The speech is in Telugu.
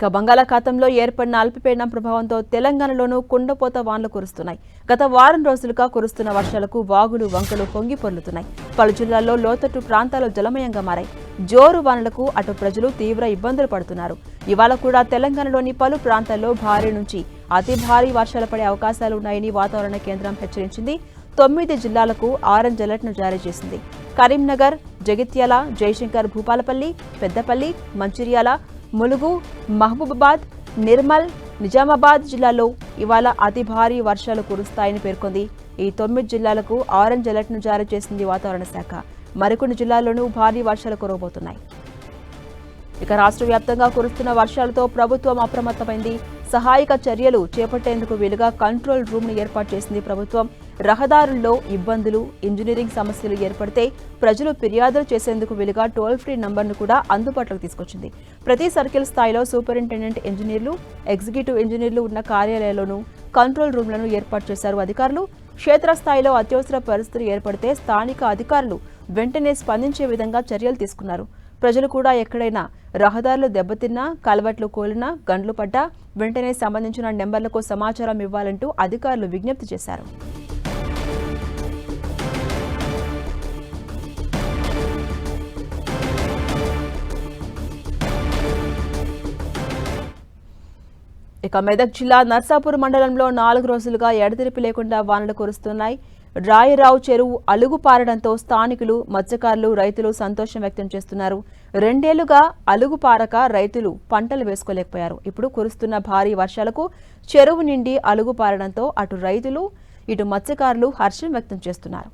ఇక బంగాళాఖాతంలో ఏర్పడిన అల్పపీడనం ప్రభావంతో తెలంగాణలోనూ కుండపోత వానలు కురుస్తున్నాయి. గత వారం రోజులుగా కురుస్తున్న వర్షాలకు వాగులు వంకలు పొంగి పొర్లుతున్నాయి. పలు జిల్లాల్లో లోతట్టు ప్రాంతాలు జలమయంగా మారాయి. జోరు వానలకు అటు ప్రజలు తీవ్ర ఇబ్బందులు పడుతున్నారు. ఇవాళ కూడా తెలంగాణలోని పలు ప్రాంతాల్లో భారీ నుంచి అతి భారీ వర్షాలు పడే అవకాశాలు ఉన్నాయని వాతావరణ కేంద్రం హెచ్చరించింది. తొమ్మిది జిల్లాలకు ఆరెంజ్ అలర్ట్ను జారీ చేసింది. కరీంనగర్ జగిత్యాల జయశంకర్ భూపాలపల్లి పెద్దపల్లి మంచిర్యాల ములుగు మహబూబాబాద్ నిర్మల్ నిజామాబాద్ జిల్లాలో ఇవాళ అతి భారీ వర్షాలు కురుస్తాయని పేర్కొంది. ఈ తొమ్మిది జిల్లాలకు ఆరెంజ్ అలర్ట్ను జారీ చేసింది వాతావరణ శాఖ. మరికొన్ని జిల్లాల్లోనూ భారీ వర్షాలు కురవబోతున్నాయి. ఇక రాష్ట్ర వ్యాప్తంగా కురుస్తున్న వర్షాలతో ప్రభుత్వం అప్రమత్తమైంది. సహాయక చర్యలు చేపట్టేందుకు వీలుగా కంట్రోల్ రూమ్ను ఏర్పాటు చేసింది ప్రభుత్వం. రహదారుల్లో ఇబ్బందులు ఇంజనీరింగ్ సమస్యలు ఏర్పడితే ప్రజలు ఫిర్యాదులు చేసేందుకు వీలుగా టోల్ ఫ్రీ నంబర్ను కూడా అందుబాటులోకి తీసుకొచ్చింది. ప్రతి సర్కిల్ స్థాయిలో సూపరింటెండెంట్ ఇంజనీర్లు ఎగ్జిక్యూటివ్ ఇంజనీర్లు ఉన్న కార్యాలయాల్లోనూ కంట్రోల్ రూమ్లను ఏర్పాటు చేశారు అధికారులు. క్షేత్రస్థాయిలో అత్యవసర పరిస్థితులు ఏర్పడితే స్థానిక అధికారులు వెంటనే స్పందించే విధంగా చర్యలు తీసుకున్నారు. ప్రజలు కూడా ఎక్కడైనా రహదారులు దెబ్బతిన్నా కలవట్లు కోలినా గండ్లు పడ్డా వెంటనే సంబంధించిన నెంబర్లకు సమాచారం ఇవ్వాలంటూ అధికారులు విజ్ఞప్తి చేశారు. ఇక మెదక్ జిల్లా నర్సాపూర్ మండలంలో నాలుగు రోజులుగా ఎడతెరిపి లేకుండా వానలు కురుస్తున్నాయి. రాయరావు చెరువు అలుగు పారడంతో స్థానికులు మత్స్యకారులు రైతులు సంతోషం వ్యక్తం చేస్తున్నారు. రెండేళ్ళుగా అలుగు పారక రైతులు పంటలు వేసుకోలేకపోయారు. ఇప్పుడు కురుస్తున్న భారీ వర్షాలకు చెరువు నిండి అలుగు పారడంతో అటు రైతులు ఇటు మత్స్యకారులు హర్షం వ్యక్తం చేస్తున్నారు.